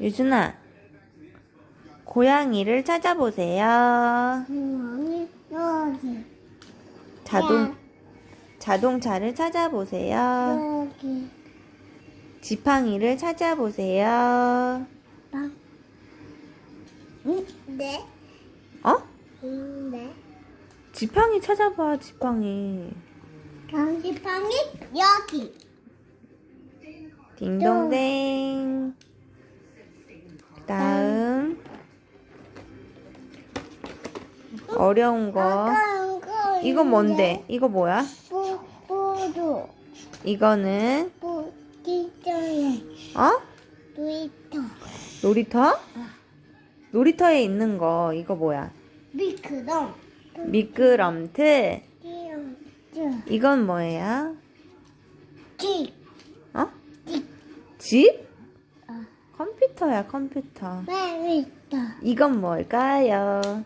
유준아, 고양이를 찾아보세요. 여기 여기 자동, 자동차를 찾아보세요. 여기 지팡이를 찾아보세요. 응? 네? 어? 응, 네. 지팡이 찾아봐, 지팡이. 강지팡이 여기 딩동댕. 다음. 어려운 거. 아까 거 이건 뭔데? 이거 뭐야? 뿌뿌도 이거는, 뿌기져요 어? 놀이터 놀이터? 놀이터에 있는 거, 이거 뭐야? 미끄럼 미끄럼틀. 이건 뭐예요? 집 어? 집. 집? 어. 컴퓨터야, 컴퓨터. 매미터 이건 뭘까요?